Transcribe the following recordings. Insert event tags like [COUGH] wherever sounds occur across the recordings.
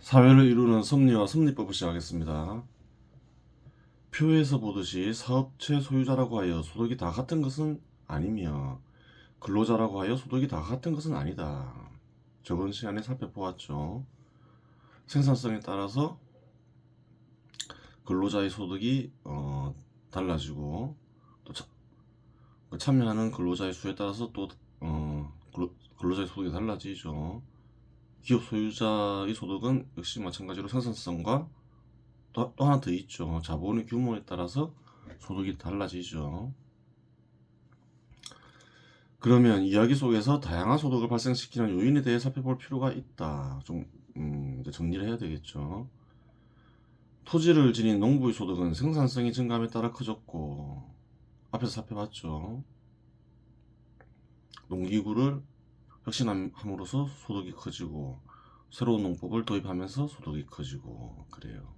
사회를 이루는 섭리와 섭리법을 시작하겠습니다. 표에서 보듯이 사업체 소유자라고 하여 소득이 다 같은 것은 아니며 근로자라고 하여 소득이 다 같은 것은 아니다. 저번 시간에 살펴보았죠. 생산성에 따라서 근로자의 소득이 어, 달라지고 또 차- 그 참여하는 근로자의 수에 따라서 또 어, 근로- 근로자의 소득이 달라지죠. 기업 소유자의 소득은 역시 마찬가지로 생산성과 또, 또 하나 더 있죠. 자본의 규모에 따라서 소득이 달라지죠. 그러면 이야기 속에서 다양한 소득을 발생시키는 요인에 대해 살펴볼 필요가 있다. 좀 음, 이제 정리를 해야 되겠죠. 토지를 지닌 농부의 소득은 생산성이 증감에 따라 커졌고 앞에서 살펴봤죠. 농기구를 혁신함으로써 소득이 커지고 새로운 농법을 도입하면서 소득이 커지고 그래요.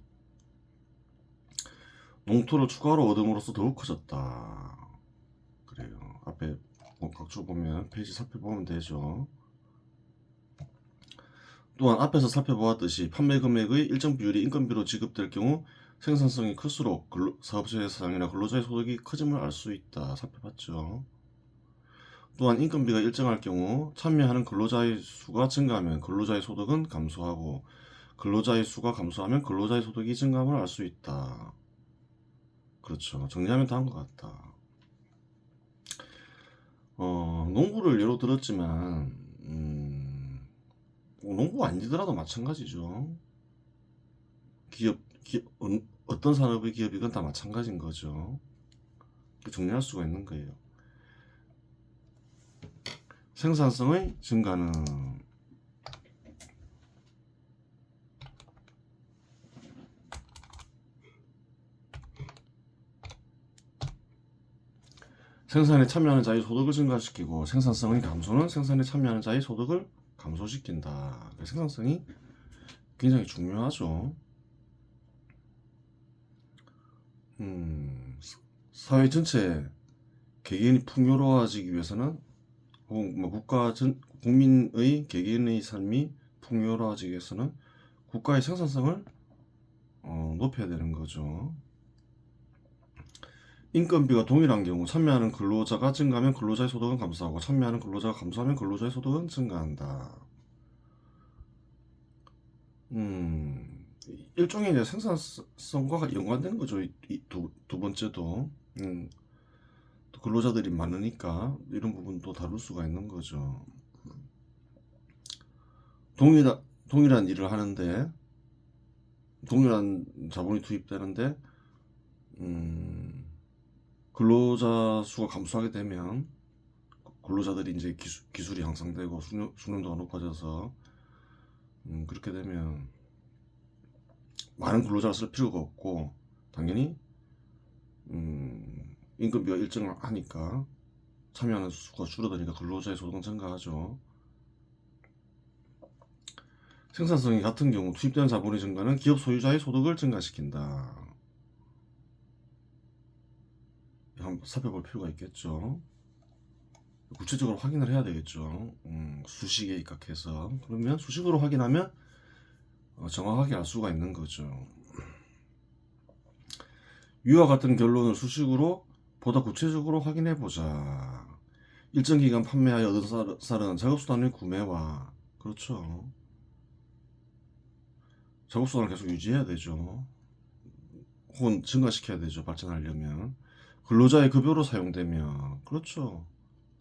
농토를 추가로 얻음으로써 더욱 커졌다. 그래요. 앞에 뭐 각주 보면 페이지 살펴보면 되죠. 또한 앞에서 살펴보았듯이 판매 금액의 일정 비율이 인건비로 지급될 경우 생산성이 클수록 근로, 사업자의 사장이나 근로자의 소득이 커짐을 알 수 있다. 살펴봤죠. 또한 인건비가 일정할 경우 참여하는 근로자의 수가 증가하면 근로자의 소득은 감소하고 근로자의 수가 감소하면 근로자의 소득이 증가함을 알 수 있다. 그렇죠. 정리하면 다음과 같다. 어, 농부를 예로 들었지만 음, 뭐 농부가 아니더라도 마찬가지죠. 기업, 기업 어, 어떤 산업의 기업이건 다 마찬가지인 거죠. 정리할 수가 있는 거예요. 생산성의 증가는 생산에 참여하는 자의 소득을 증가시키고 생산성의 감소는 생산에 참여하는 자의 소득을 감소시킨다. 생산성이 굉장히 중요하죠. 음, 사회 전체 개개인이 풍요로워지기 위해서는 국가 전 국민의 개개인의 삶이 풍요로워지기 위해서는 국가의 생산성을 어, 높여야 되는 거죠. 인건비가 동일한 경우 참여하는 근로자가 증가하면 근로자의 소득은 감소하고 참여하는 근로자가 감소하면 근로자의 소득은 증가한다. 음, 일종의 이제 생산성과 연관되는 거죠. 이, 이 두, 두 번째도. 음, 또 근로자들이 많으니까 이런 부분도 다룰 수가 있는 거죠. 동일한, 동일한 일을 하는데, 동일한 자본이 투입되는데, 음, 근로자 수가 감소하게 되면, 근로자들이 이제 기술, 기술이 향상되고 수능, 수능도가 높아져서, 음, 그렇게 되면, 많은 근로자를 쓸 필요가 없고, 당연히, 음, 임금비가 일정하니까 참여하는 수가 줄어드니까 근로자의 소득은 증가하죠. 생산성이 같은 경우 투입되는 자본의 증가는 기업 소유자의 소득을 증가시킨다. 한번 살펴볼 필요가 있겠죠. 구체적으로 확인을 해야 되겠죠. 음, 수식에 입각해서 그러면 수식으로 확인하면 어, 정확하게 알 수가 있는 거죠. [CLEARS THROAT] 위와 같은 결론을 수식으로 보다 구체적으로 확인해 보자. 일정 기간 판매하여 얻은 쌀- 쌀은 작업수단의 구매와 그렇죠. 작업수단을 계속 유지해야 되죠. 혹은 증가시켜야 되죠. 발전하려면 근로자의 급여로 사용되면 그렇죠.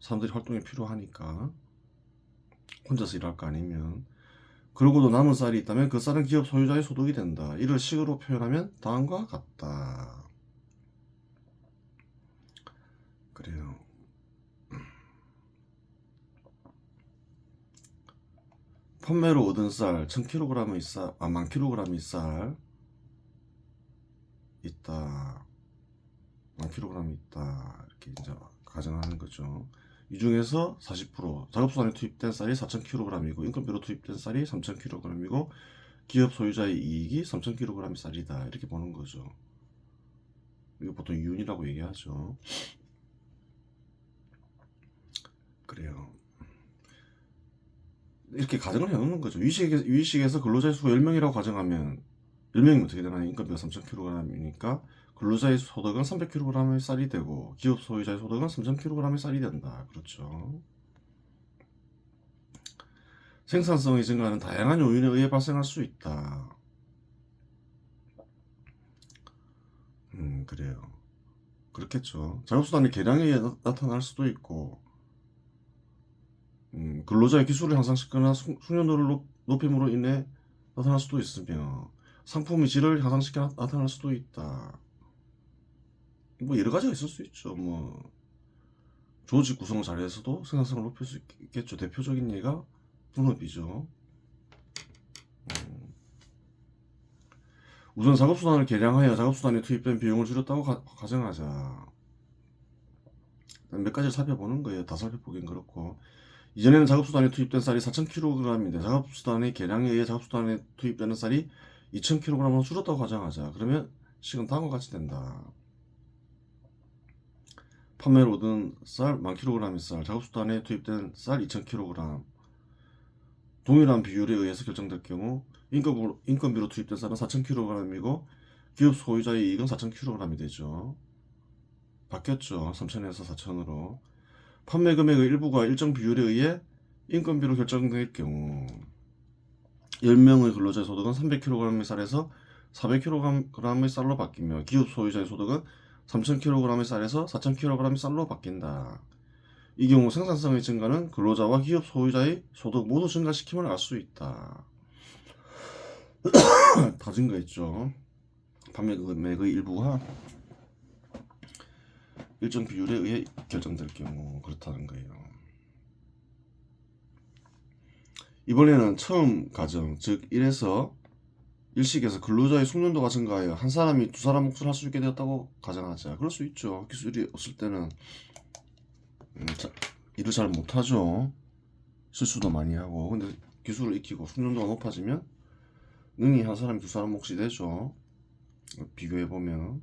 사람들이 활동이 필요하니까 혼자서 일할 거 아니면 그러고도 남은 쌀이 있다면 그 쌀은 기업 소유자의 소득이 된다. 이를 식으로 표현하면 다음과 같다. 그래요. 판매로 얻은 쌀 1000kg의 쌀, 아, 10,000kg의 쌀 있다. 1000kg 있다. 이렇게 이제 가정하는 거죠. 이 중에서 40% 작업수단에 투입된 쌀이 4,000kg이고 인건비로 투입된 쌀이 3,000kg이고 기업 소유자의 이익이 3,000kg의 쌀이다. 이렇게 보는 거죠. 이거 보통 이윤이라고 얘기하죠. 그래요. 이렇게 가정을 해놓는 거죠. 위식에, 위식에서 근로자의 수가 10명이라고 가정하면 10명이면 어떻게 되나요? 인건비가 3,000kg이니까 근로자의 소득은 300kg의 쌀이 되고 기업 소유자의 소득은 3,000kg의 쌀이 된다. 그렇죠. 생산성의 증가는 다양한 요인에 의해 발생할 수 있다. 음, 그래요. 그렇겠죠. 작업수단의 개량에 의해 나- 나타날 수도 있고, 음, 근로자의 기술을 향상시키거나 숙- 숙련도를 높, 높임으로 인해 나타날 수도 있으며, 상품의 질을 향상시켜 나- 나타날 수도 있다. 뭐 여러 가지가 있을 수 있죠. 뭐 조직 구성을 잘해서도 생산성을 높일 수 있- 있겠죠. 대표적인 예가 분업이죠. 음. 우선 작업수단을 개량하여 작업수단에 투입된 비용을 줄였다고 가, 가정하자. 몇 가지를 살펴보는 거예요. 다 살펴보긴 그렇고. 이전에는 작업수단에 투입된 쌀이 4,000kg인데 작업수단의 개량에 의해 작업수단에 투입되는 쌀이 2,000kg으로 줄었다고 가정하자. 그러면 식은 다음과 같이 된다. 판매로 얻은 쌀 10,000kg의 쌀, 작업수단에 투입된 쌀 2,000kg. 동일한 비율에 의해서 결정될 경우 인건비로, 인건비로 투입된 쌀은 4,000kg이고 기업 소유자의 이익은 4,000kg이 되죠. 바뀌었죠. 3,000에서 4,000으로. 판매 금액의 일부가 일정 비율에 의해 인건비로 결정될 경우 10명의 근로자의 소득은 300kg의 쌀에서 400kg의 쌀로 바뀌며 기업 소유자의 소득은 3,000kg의 쌀에서 4,000kg의 쌀로 바뀐다. 이 경우 생산성의 증가는 근로자와 기업 소유자의 소득 모두 증가시킴을 알 수 있다. [COUGHS] 다 증가했죠. 판매 금액의 일부가 일정 비율에 의해 결정될 경우 그렇다는 거예요. 이번에는 처음 가정, 즉 1에서 일식에서 근로자의 숙련도가 증가하여 한 사람이 두 사람 몫을 할 수 있게 되었다고 가정하자. 그럴 수 있죠. 기술이 없을 때는 음, 자, 일을 잘 못하죠. 실수도 많이 하고. 근데 기술을 익히고 숙련도가 높아지면 능히 한 사람이 두 사람 몫이 되죠. 비교해보면.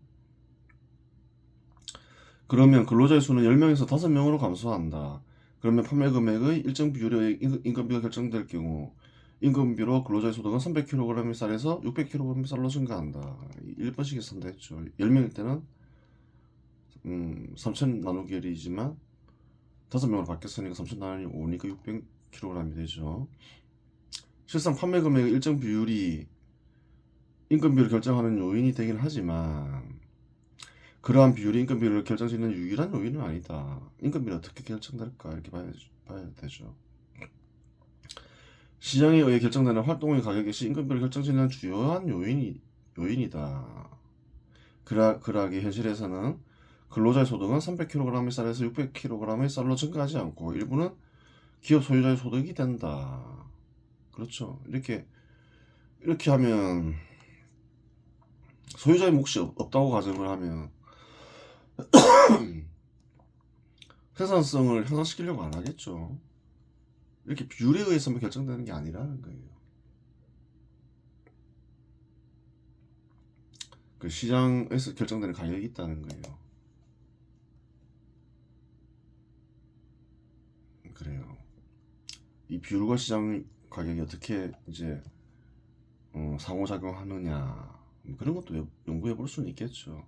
그러면 근로자의 수는 10명에서 5명으로 감소한다. 그러면 판매 금액의 일정 인- 인건비가 결정될 경우 인건비로 근로자의 소득은 300kg의 쌀에서 600kg의 쌀로 증가한다. 1번씩에서 산다 했죠. 10명일 때는 음, 3,000 나누기 1이지만 5명으로 바뀌었으니까 3,000 나누기 5니까 600kg이 되죠. 실상 판매 금액의 일정 비율이 인건비를 결정하는 요인이 되긴 하지만 그러한 비율이 인건비를 결정짓는 유일한 요인은 아니다. 인건비는 어떻게 결정될까 이렇게 봐야, 봐야 되죠. 시장에 의해 결정되는 활동의 가격 역시 인건비를 결정짓는 주요한 요인이, 요인이다. 그러, 그러하게 현실에서는 근로자의 소득은 300kg의 쌀에서 600kg의 쌀로 증가하지 않고 일부는 기업 소유자의 소득이 된다. 그렇죠. 이렇게 이렇게 하면 소유자의 몫이 없- 없다고 가정을 하면 생산성을 향상시키려고 안 하겠죠. 이렇게 비율에 의해서만 결정되는 게 아니라는 거예요. 그 시장에서 결정되는 가격이 있다는 거예요. 그래요. 이 비율과 시장 가격이 어떻게 이제 어, 상호작용하느냐 뭐 그런 것도 연- 연구해 볼 수는 있겠죠.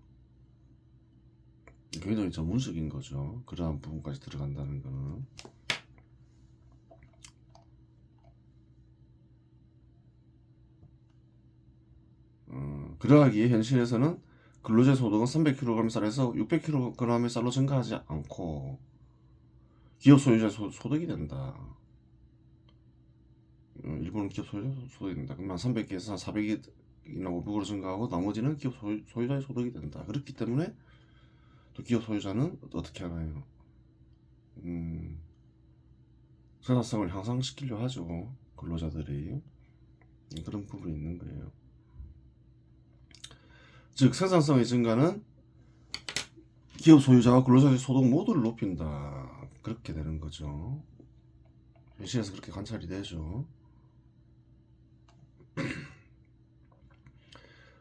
굉장히 전문적인 거죠. 그러한 부분까지 들어간다는 거는. 어, 그러하기에 현실에서는 근로자 소득은 300kg 쌀에서 600kg의 쌀로 증가하지 않고 기업 소유자 소, 소득이 된다. 어, 일본은 기업 소유자 소득이 된다. 그러면 300개에서 400이나 500으로 증가하고 나머지는 기업 소유, 소유자의 소득이 된다. 그렇기 때문에 또 기업 소유자는 어떻게 하나요? 음, 생산성을 향상시키려 하죠. 근로자들이. 음, 그런 부분이 있는 거예요. 즉, 생산성의 증가는 기업 소유자와 근로자의 소득 모두를 높인다. 그렇게 되는 거죠. 현실에서 그렇게 관찰이 되죠.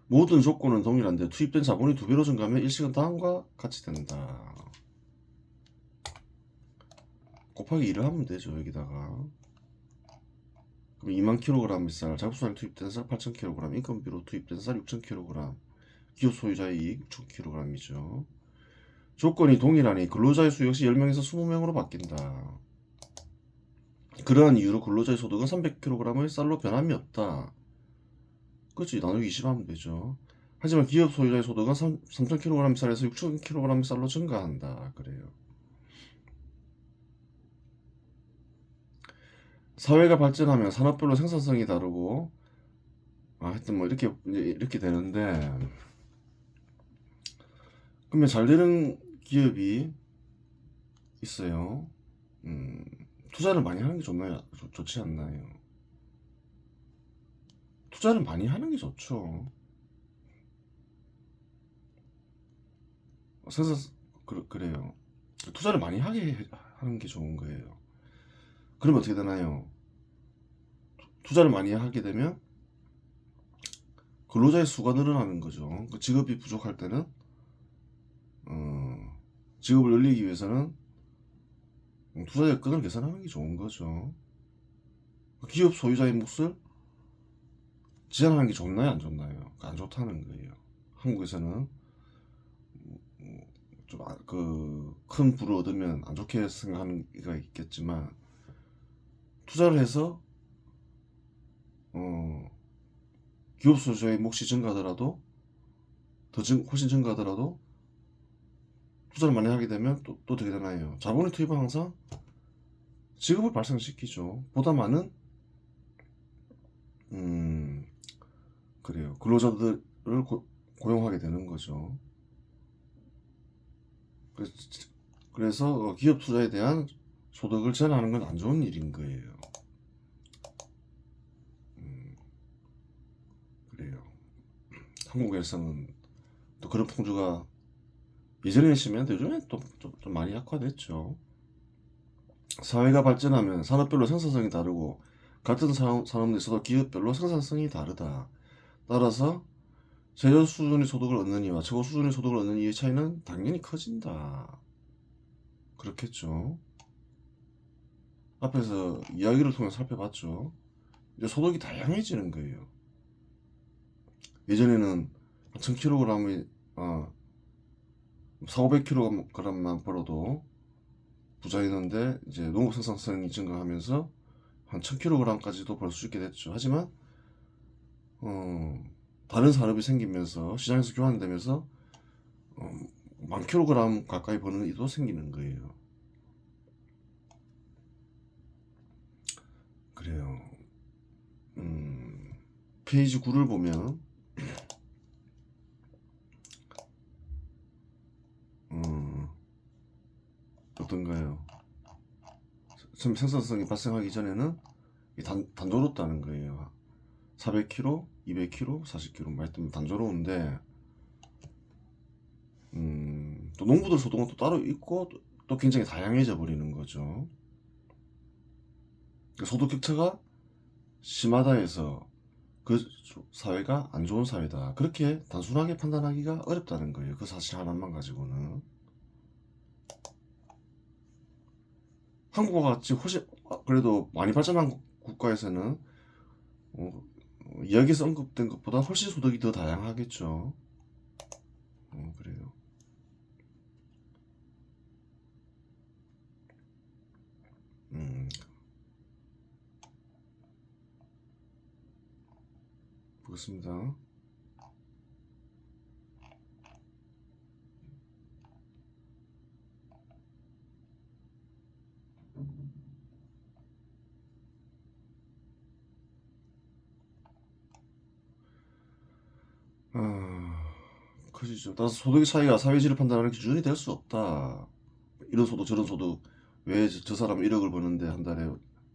모든 조건은 동일한데 투입된 자본이 두 배로 증가하면 일식은 다음과 같이 된다. 곱하기 2를 하면 되죠, 여기다가. 그럼 2만 킬로그램 쌀, 작업수단에 투입된 쌀 8천 킬로그램, 인건비로 투입된 쌀 6천 킬로그램, 기업 소유자의 이익 6천 킬로그램이죠. 조건이 동일하니 근로자의 수 역시 10명에서 20명으로 바뀐다. 그러한 이유로 근로자의 소득은 300kg의 쌀로 변함이 없다. 그렇지 나누기 20 하면 되죠. 하지만 기업 소유자의 소득은 3, 3,000kg 쌀에서 6,000kg 쌀로 증가한다. 그래요. 사회가 발전하면 산업별로 생산성이 다르고 아 하여튼 뭐 이렇게 이렇게 되는데 그러면 잘 되는 기업이 있어요. 음, 투자를 많이 하는 게 좋나요? 좋, 좋지 않나요? 투자를 많이 하는 게 좋죠. 생산 그, 그래요. 투자를 많이 하게 해- 하는 게 좋은 거예요. 그러면 어떻게 되나요? 투자를 많이 하게 되면 근로자의 수가 늘어나는 거죠. 그 직업이 부족할 때는 어, 직업을 늘리기 위해서는 투자 여건을 개선하는 게 좋은 거죠. 기업 소유자의 몫을 제한하는 게 좋나요, 안 좋나요? 안 좋다는 거예요. 한국에서는 좀그큰 부를 얻으면 안 좋게 생각하는 이가 있겠지만 투자를 해서 어 기업 소유자의 몫이 증가하더라도 더 증, 훨씬 증가하더라도 투자를 많이 하게 되면 또, 또 어떻게 되나요? 자본의 투입은 항상 지급을 발생시키죠. 보다 많은 음 그래요. 근로자들을 고, 고용하게 되는 거죠. 그래서, 어, 기업 투자에 대한 소득을 제한하는 건 안 좋은 일인 거예요. 음, 그래요. [CLEARS THROAT] 한국에서는 또 그런 풍조가 예전에 심했는데 요즘에 또좀 많이 약화됐죠. 사회가 발전하면 산업별로 생산성이 다르고 같은 산업, 산업 내에서도 기업별로 생산성이 다르다. 따라서 최저 수준의 소득을 얻는 이와 최고 수준의 소득을 얻는 이의 차이는 당연히 커진다. 그렇겠죠. 앞에서 이야기를 통해 살펴봤죠. 이제 소득이 다양해지는 거예요. 예전에는 1000kg이 어, 4, 500kg만 벌어도 부자였는데 이제 농업 생산성이 증가하면서 한 1000kg까지도 벌 수 있게 됐죠. 하지만 어, 다른 산업이 생기면서 시장에서 교환되면서 어, 만 킬로그램 가까이 버는 일도 생기는 거예요. 그래요. 음, 페이지 9를 보면 음, 어떤가요? 생- 생산성이 발생하기 전에는 이 단, 단조롭다는 거예요. 400kg, 200kg, 40kg 말 때문에 단조로운데 음, 또 농부들 소득은 또 따로 있고 또, 또 굉장히 다양해져 버리는 거죠. 그 소득 격차가 심하다 해서 그 사회가 안 좋은 사회다. 그렇게 단순하게 판단하기가 어렵다는 거예요. 그 사실 하나만 가지고는. 한국과 같이 훨씬 아, 그래도 많이 발전한 국- 국가에서는 어, 어, 이야기에서 언급된 것보다 훨씬 소득이 더 다양하겠죠. 어, 그래요. 음, 보겠습니다. 아, 커지죠. 따라서 소득의 차이가 사회 질을 판단하는 기준이 될 수 없다. 이런 소득 저런 소득 왜 저 사람은 1억을 버는데 한 달에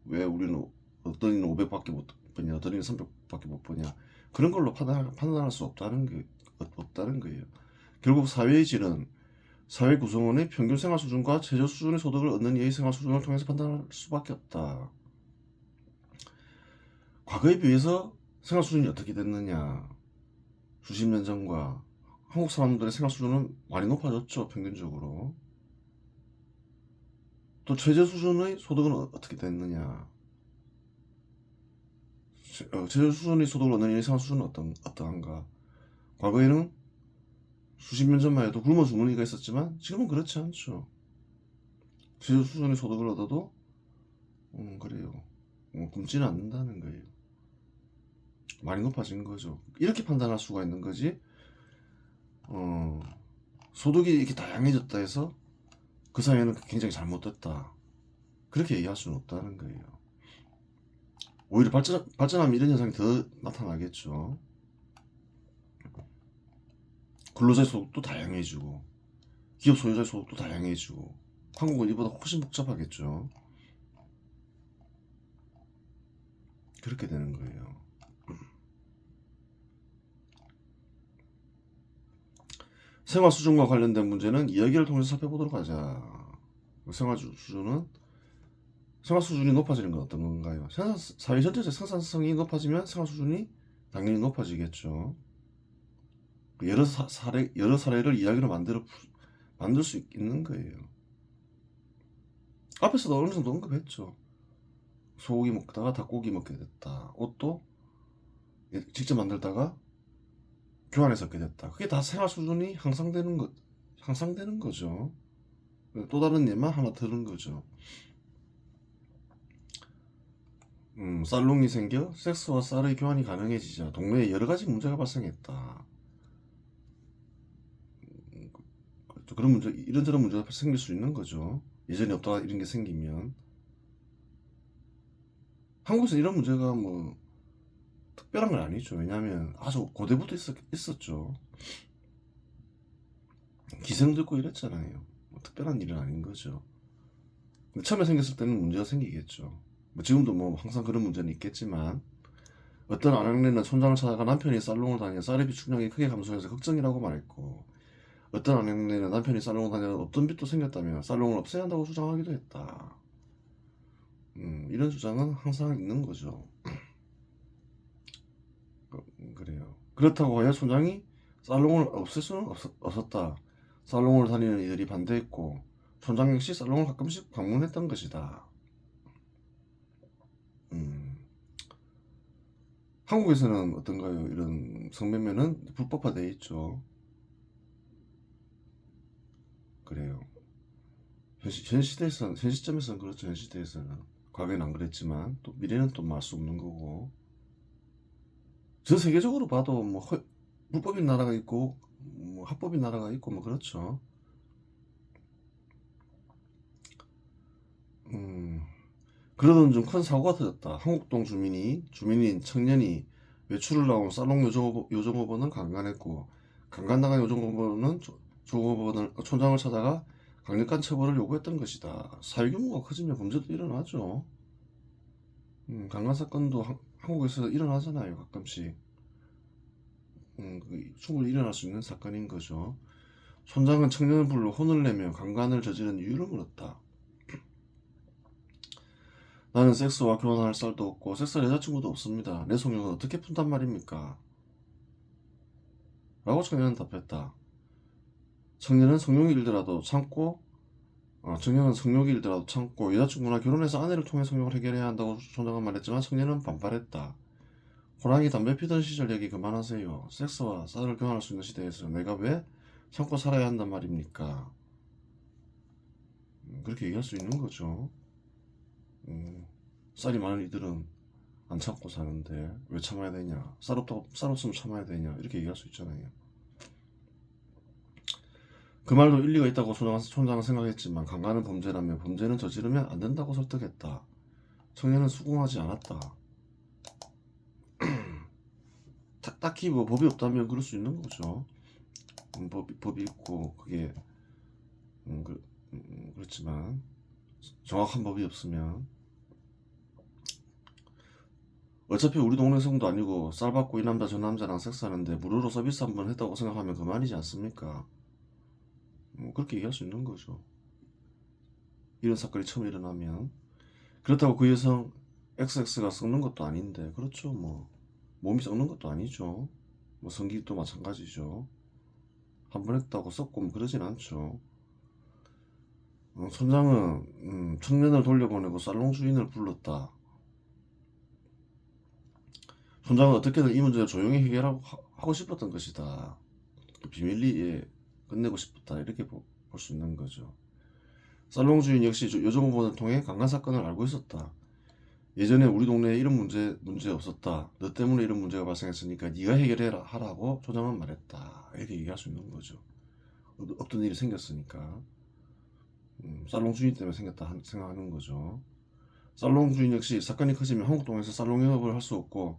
왜 우리는 어떤 이는 500밖에 못 버냐 어떤 이는 300밖에 못 버냐 그런 걸로 판단, 판단할 수 없다는 게 없다는 거예요. 결국 사회의 질은 사회 구성원의 평균 생활 수준과 최저 수준의 소득을 얻는 이의 생활 수준을 통해서 판단할 수밖에 없다. 과거에 비해서 생활 수준이 어떻게 됐느냐 수십 년 전과 한국 사람들의 생활 수준은 많이 높아졌죠 평균적으로. 또 최저 수준의 소득은 어- 어떻게 됐느냐? 제- 어, 최저 수준의 소득을 얻는 예상 수준은 어떤 어떠한가? 과거에는 수십 년 전만 해도 굶어 죽는 이가 있었지만 지금은 그렇지 않죠. 최저 수준의 소득을 얻어도 음, 그래요. 어, 굶지는 않는다는 거예요. 많이 높아진 거죠. 이렇게 판단할 수가 있는 거지. 어, 소득이 이렇게 다양해졌다 해서 그 사회는 굉장히 잘못됐다. 그렇게 얘기할 수는 없다는 거예요. 오히려 발전, 발전하면 이런 현상이 더 나타나겠죠. 근로자의 소득도 다양해지고, 기업 소유자의 소득도 다양해지고, 한국은 이보다 훨씬 복잡하겠죠. 그렇게 되는 거예요. 생활 수준과 관련된 문제는 이야기를 통해서 살펴보도록 하자. 생활 수- 수준은 생활 수준이 높아지는 건 어떤 건가요? 사회 전체적 생산성이 높아지면 생활 수준이 당연히 높아지겠죠. 그 여러 사, 사례 여러 사례를 이야기로 만들어 푸- 만들 수 있는 거예요. 앞에서도 어느 정도 언급했죠. 소고기 먹다가 닭고기 먹게 됐다. 옷도 예, 직접 만들다가 교환해서 얻게 됐다. 그게 다 생활 수준이 향상되는 것, 향상되는 거죠. 또 다른 예만 하나 들은 거죠. 음, 살롱이 생겨 섹스와 쌀의 교환이 가능해지자 동네에 여러 가지 문제가 발생했다. 음, 그- 그런 문제, 이런저런 문제가 생길 수 있는 거죠. 예전에 없다가 이런 게 생기면. 한국에서 이런 문제가 뭐 특별한 건 아니죠. 왜냐하면 아주 고대부터 있었, 있었죠. 기생도 있고 이랬잖아요. 뭐 특별한 일은 아닌 거죠. 처음에 생겼을 때는 문제가 생기겠죠. 뭐 지금도 뭐 항상 그런 문제는 있겠지만 어떤 아낙네는 촌장을 찾아가 남편이 살롱을 다녀 쌀의 비 축량이 크게 감소해서 걱정이라고 말했고 어떤 아낙네는 남편이 살롱을 다녀 없던 빚도 생겼다며 살롱을 없애야 한다고 주장하기도 했다. 음, 이런 주장은 항상 있는 거죠. 그- 그렇다고 해야 촌장이 살롱을 없앨 수는 없었, 없었 다. 살롱을 다니는 이들이 반대했고 촌장 역시 살롱을 가끔씩 방문했던 것이다. 음. 한국에서는 어떤가요? 이런 성매매는 불법화되어 있죠. 그래요. 현, 시, 현 시대에서는, 현 시점에서는 그렇죠. 현 시대에서는. 과거에는 안 그랬지만, 또 미래는 또 말 수 없는 거고. 전 세계적으로 봐도 뭐, 허, 불법인 나라가 있고, 뭐, 합법인 나라가 있고, 뭐, 그렇죠. 음. 그러던 중 큰 사고가 터졌다. 한국동 주민이, 주민인 청년이 외출을 나온 살롱 요정업, 요정업원은 강간했고, 강간당한 요정업원은 조- 조업원을, 촌장을 찾아가 강력한 처벌을 요구했던 것이다. 사회 규모가 커지면 범죄도 일어나죠. 음, 강간 사건도 한, 한국에서 일어나잖아요, 가끔씩. 음, 그 충분히 일어날 수 있는 사건인 거죠. 촌장은 청년을 불러 혼을 내며 강간을 저지른 이유를 물었다. [CLEARS THROAT] 나는 섹스와 결혼할 쌀도 없고 섹스할 여자친구도 없습니다. 내 소명은 어떻게 푼단 말입니까? 라고 청년은 답했다. 청년은 성욕이 일더라도 참고 어, 청년은 성욕이 일더라도 참고 여자친구나 결혼해서 아내를 통해 성욕을 해결해야 한다고 촌장은 말했지만 청년은 반발했다. 호랑이 담배 피던 시절 얘기 그만하세요. 섹스와 쌀을 교환할 수 있는 시대에서 내가 왜 참고 살아야 한단 말입니까? 음, 그렇게 얘기할 수 있는 거죠. 음, 쌀이 많은 이들은 안 참고 사는데 왜 참아야 되냐? 쌀 없다고 쌀 없으면 참아야 되냐? 이렇게 얘기할 수 있잖아요. 그 말도 일리가 있다고 촌장은 생각했지만 강간은 범죄라며 범죄는 저지르면 안 된다고 설득했다. 청년은 수긍하지 않았다. [CLEARS THROAT] 딱- 딱히 뭐 법이 없다면 그럴 수 있는 거죠. 음, 법이, 법이 있고 그게 음, 그, 음, 그렇지만 정확한 법이 없으면 어차피 우리 동네 성도 아니고 쌀 받고 이 남자 저 남자랑 섹스하는데 무료로 서비스 한 번 했다고 생각하면 그만이지 않습니까? 뭐 그렇게 얘기할 수 있는 거죠. 이런 사건이 처음 일어나면 그렇다고 그 여성 XX가 썩는 것도 아닌데 그렇죠 뭐 몸이 썩는 것도 아니죠. 뭐 성기도 마찬가지죠. 한 번 했다고 썩고 뭐 그러진 않죠. 어, 촌장은 음, 청년을 돌려보내고 살롱 주인을 불렀다. 손장은 어떻게든 이 문제를 조용히 해결하고 하- 하고 싶었던 것이다. 그 비밀리에 끝내고 싶었다. 이렇게 볼 수 있는 거죠. 살롱 주인 역시 조- 요정보원을 통해 강간 사건을 알고 있었다. 예전에 우리 동네에 이런 문제 문제 없었다. 너 때문에 이런 문제가 발생했으니까 네가 해결해라 하라고 조장은 말했다. 이렇게 얘기할 수 있는 거죠. 없- 없던 일이 생겼으니까. 음, 살롱 주인 때문에 생겼다 한- 생각하는 거죠. 살롱 주인 역시 사건이 커지면 한국동에서 살롱 영업을 할 수 없고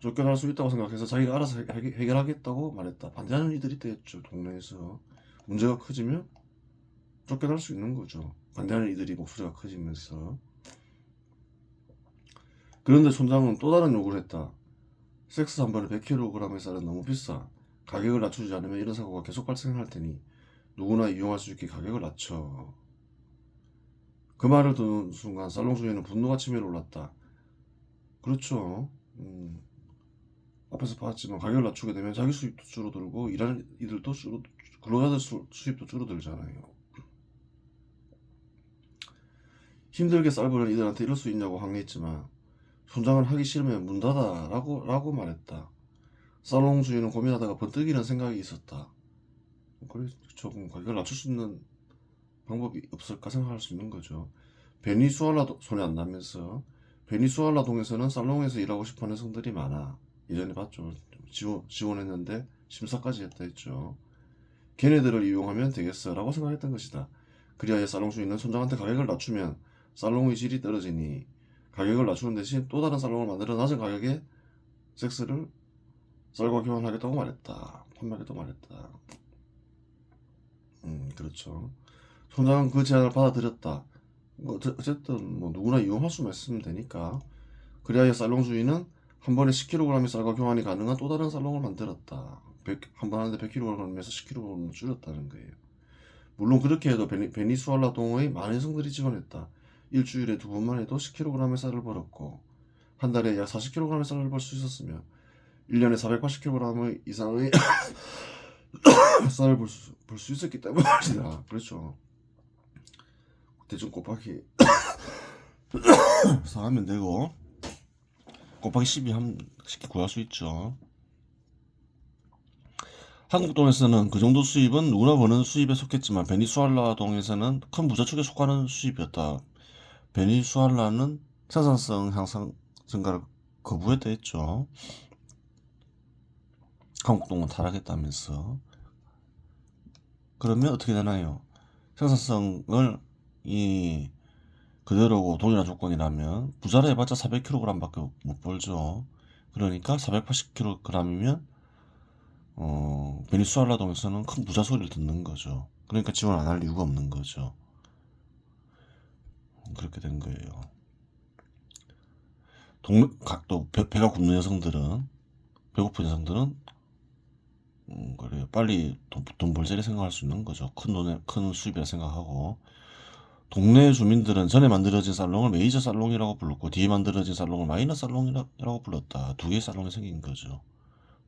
쫓겨날 수 있다고 생각해서 자기가 알아서 해- 해- 해결하겠다고 말했다. 반대하는 이들이 있댔죠 동네에서 문제가 커지면 쫓겨날 수 있는 거죠. 반대하는 이들이 목소리가 커지면서 그런데 촌장은 또 다른 요구를 했다. 섹스 한 번에 100kg의 쌀은 너무 비싸. 가격을 낮추지 않으면 이런 사고가 계속 발생할 테니 누구나 이용할 수 있게 가격을 낮춰. 그 말을 듣는 순간 살롱 주인은 분노가 치밀어 올랐다. 그렇죠. 음, 앞에서 봤지만 가격을 낮추게 되면 자기 수입도 줄어들고 일하는 이들도 줄어 근로자들 수, 수입도 줄어들잖아요. 힘들게 쌀벌은 이들한테 이럴 수 있냐고 항의했지만 손장은 하기 싫으면 문 닫아라고 라고 말했다. 살롱 주인은 고민하다가 번뜩이는 생각이 있었다. 그래 조금 가격을 낮출 수 있는 방법이 없을까 생각할 수 있는 거죠. 베니수알라도 손이 안 나면서 베니수알라 동에서는 살롱에서 일하고 싶어하는 여성들이 많아. 예전에 봤죠. 지원, 지원했는데 심사까지 했다 했죠. 걔네들을 이용하면 되겠어라고 생각했던 것이다. 그리하여 살롱 주인은 손장한테 가격을 낮추면 살롱의 질이 떨어지니 가격을 낮추는 대신 또 다른 살롱을 만들어 낮은 가격에 섹스를 쌀과 교환하겠다고 말했다. 판매하겠다고 말했다. 음, 그렇죠. 손장은 그 제안을 받아들였다. 뭐 어쨌든 뭐 누구나 이용할 수만 있으면 되니까. 그리하여 살롱 주인은 한 번에 10kg의 쌀과 교환이 가능한 또 다른 살롱을 만들었다. 한 번 하는데 100kg에서 10kg 줄였다는 거예요. 물론 그렇게 해도 베니, 베니수알라 동의 많은 여성들이 지원했다. 일주일에 두 번만 해도 10kg의 쌀을 벌었고 한 달에 약 40kg의 쌀을 벌 수 있었으며 1년에 480kg 이상의 [COUGHS] 쌀을 벌 수, 벌수 있었기 때문이다. 그렇죠. 대충 곱하기 [COUGHS] 4하면 되고 곱하기 12 하면 쉽게 구할 수 있죠. 한국 동에서는 그 정도 수입은 누구나 버는 수입에 속했지만 베니수알라 동에서는 큰 부자축에 속하는 수입이었다. 베니수알라는 생산성 향상 증가를 거부했다 했죠. 한국 동은 타락했다면서. 그러면 어떻게 되나요? 생산성을 이 그대로고 동일한 조건이라면 부자라 해봤자 400kg밖에 못 벌죠. 그러니까 480kg이면 어, 베니수알라 동에서는 큰 부자 소리를 듣는 거죠. 그러니까 지원 안 할 이유가 없는 거죠. 그렇게 된 거예요. 동네, 각, 또 배, 배가 굽는 여성들은, 배고픈 여성들은, 음, 그래요. 빨리 돈, 돈 벌자리 생각할 수 있는 거죠. 큰 돈에, 큰 수입이라 생각하고. 동네 주민들은 전에 만들어진 살롱을 메이저 살롱이라고 불렀고, 뒤에 만들어진 살롱을 마이너 살롱이라고 불렀다. 두 개의 살롱이 생긴 거죠.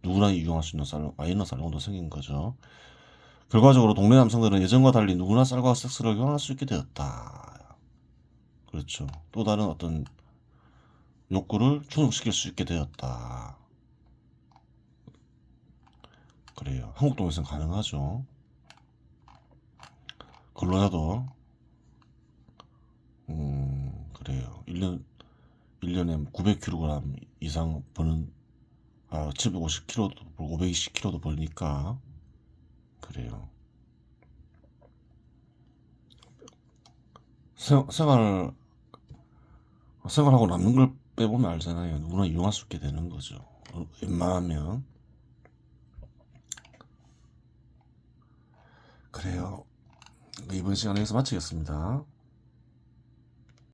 누구나 이용할 수 있는 살롱, 마이너 살롱도 생긴 거죠. 결과적으로 동네 남성들은 예전과 달리 누구나 쌀과 섹스를 교환할 수 있게 되었다. 그렇죠. 또 다른 어떤 욕구를 충족시킬 수 있게 되었다. 그래요. 한국 동에서는 가능하죠. 근로자도 음, 그래요. 1년 1년에 900kg 이상 버는 아, 750kg도 벌고 520kg도 벌니까 그래요. 생, 생활 생활하고 남는 걸 빼보면 알잖아요. 누구나 이용할 수 있게 되는 거죠. 어, 웬만하면 그래요. 이번 시간에 여기서 마치겠습니다.